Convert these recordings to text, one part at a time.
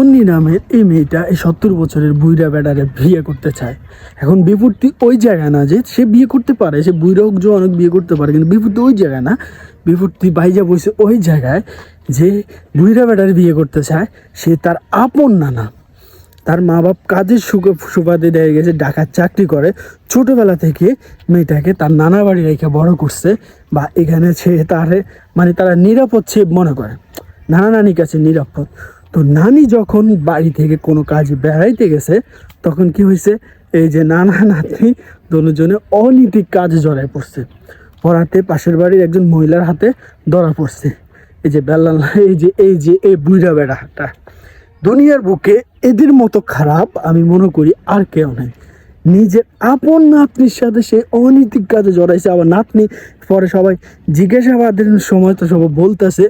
তন্নি নামের এই মেয়েটা এই সত্তর বছরের বুইরা বেড়ারে বিয়ে করতে চায়। এখন বিপত্তি ওই জায়গায় না যে সে বিয়ে করতে পারে, সে বুইরা হোক অনেক বিয়ে করতে পারে, কিন্তু বিপত্তি ওই জায়গায় না। বিপত্তি বাইজা বসে ওই জায়গায় যে বুইরা বেড়ারে বিয়ে করতে চায়, সে তার আপন নানা। তার মা বাপ কাজের সুখে সুবাদে দেখা গেছে ঢাকার চাকরি করে। ছোটবেলা থেকে মেয়েটাকে তার নানা বাড়ি রেখে বড় করছে বা এখানে সে তারে মানে তারা নিরাপদ সে মনে করে। নানা নানির কাছে নিরাপদ। তো নানি যখন বাড়ি থেকে কোনো কাজে বেড়াইতে গেছে, তখন কি হয়েছে এই যে নানা নাতনি দুজনে অনৈতিক কাজ জড়ায় পড়ছে। পড়াতে পাশের বাড়ির একজন মহিলার হাতে ধরা পড়ছে। এই যে বেল্লা এই যে এই যে, এই বুইরা বেড়াটা। দুনিয়ার বুকে এদের মতো খারাপ আমি মনে করি আর কেউ নেই। নিজের আপন নাতনির সাথে সে অনৈতিক কাজে জড়াইছে। আবার নাতনি পরে সবাই জিজ্ঞাসাবাদের সময় তো সবাই বলতেছে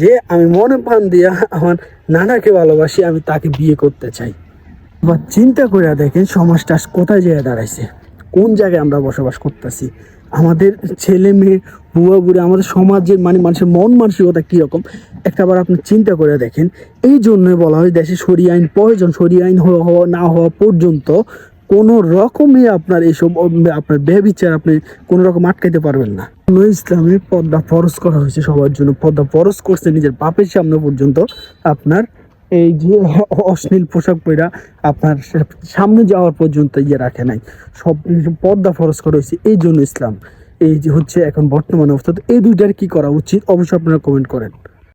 যে আমি মনে প্রাণ দিয়া আমার নানাকে ভালোবাসি, আমি তাকে বিয়ে করতে চাই। এবার চিন্তা করে দেখেন, সমাজটা কোথায় যেয়ে দাঁড়াইছে? কোন জায়গায় আমরা বসবাস করতেছি? আমাদের ছেলে মেয়ে, বুয়া বুড়ে, আমাদের সমাজের মানে মানুষের মন মানসিকতা কীরকম একটাবার আপনি চিন্তা করে দেখেন, এই জন্যই বলা হয় দেশে সরি আইন প্রয়োজন সরি আইন হওয়া না হওয়া পর্যন্ত কোনো রকমে আপনার এইসব আপনার ব্যবচার আপনি কোনো রকম আটকাইতে পারবেন না। কোনো ইসলামে পর্দা ফরজ করা হয়েছে সবার জন্য। পর্দা ফরজ করছে নিজের পাপের সামনে পর্যন্ত আপনার এই যে অশ্লীল পোশাক পরা আপনার সামনে যাওয়ার পর্যন্ত ইয়ে রাখে নাই। সব পর্দা ফরজ করা হয়েছে। এই জন্য ইসলাম, এই যে হচ্ছে এখন বর্তমান অবস্থা। এই দুইটার কি করা উচিত? অবশ্যই আপনারা কমেন্ট করেন।